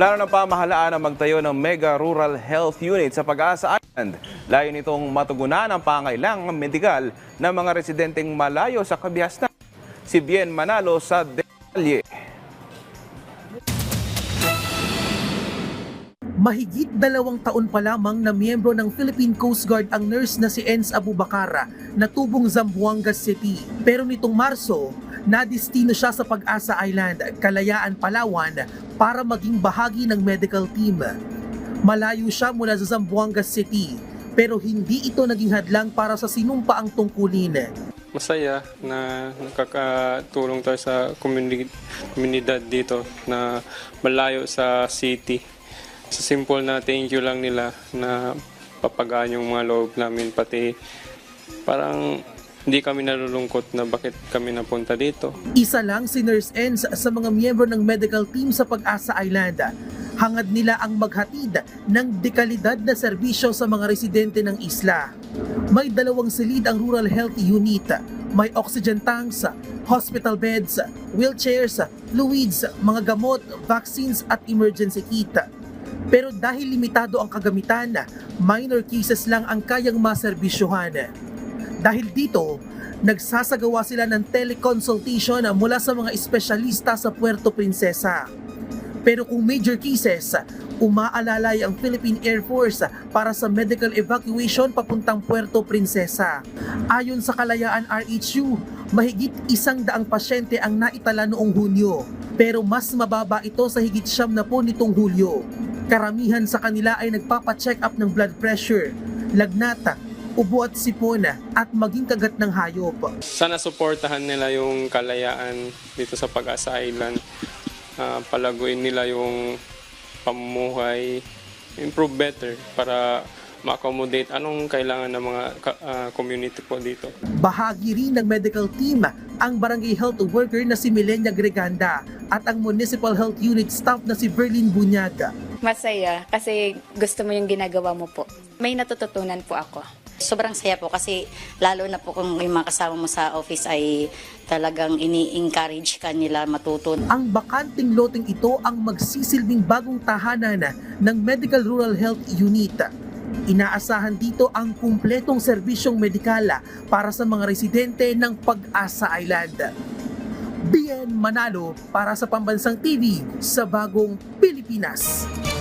Plano ng pamahalaan na magtayo ng Mega Rural Health Unit sa Pag-asa Island. Layo nitong matugunan ang pangailangang medikal ng mga residenteng malayo sa kabihasnan. Si Bien Manalo sa detalye. Mahigit dalawang taon pa lamang na miyembro ng Philippine Coast Guard ang nurse na si Enz Abubakara na tubong Zamboanga City. Pero nitong Marso, nadistino siya sa Pag-asa Island, Kalayaan, Palawan para maging bahagi ng medical team. Malayo siya mula sa Zamboanga City pero hindi ito naging hadlang para sa sinumpaang tungkulin. masaya na nakakatulong tayo sa community, komunidad dito na malayo sa city. Sa simple na thank you lang nila na papagaan yung mga loob namin pati parang hindi kami nalulungkot na bakit kami napunta dito. Isa lang si Nurse Enz sa mga miyembro ng medical team sa Pag-asa Island. Hangad nila ang maghatid ng dekalidad na serbisyo sa mga residente ng isla. May dalawang silid ang Rural Health Unit. May oxygen tanks, hospital beds, wheelchairs, fluids, mga gamot, vaccines at emergency kit. Pero dahil limitado ang kagamitan, minor cases lang ang kayang maserbisyohan. Dahil dito, nagsasagawa sila ng teleconsultation mula sa mga espesyalista sa Puerto Princesa. Pero kung major cases, umaalalay ang Philippine Air Force para sa medical evacuation papuntang Puerto Princesa. Ayon sa Kalayaan RHU, mahigit isang daang pasyente ang naitala noong Hunyo. Pero mas mababa ito sa higit siyam na po nitong Hulyo. Karamihan sa kanila ay nagpapa-check up ng blood pressure, lagnata, ubo at sipon at maging kagat ng hayop. Sana suportahan nila yung kalayaan dito sa Pag-asa Island. Ah, palaguin nila yung pamumuhay, improve better para ma-accommodate anong kailangan ng mga ah, community po dito. Bahagi rin ng medical team ang barangay health worker na si Milenia Greganda at ang municipal health unit staff na si Berlin Bunyaga. Masaya kasi gusto mo yung ginagawa mo po. May natututunan po ako. Sobrang saya po kasi lalo na po kung yung mga kasama mo sa office ay talagang ini-encourage ka nila matuto. Ang bakanting loteng ito ang magsisilbing bagong tahanan ng Medical Rural Health Unit. Inaasahan dito ang kumpletong serbisyong medikala para sa mga residente ng Pag-asa Island. Bien Manalo para sa Pambansang TV sa Bagong Pilipinas.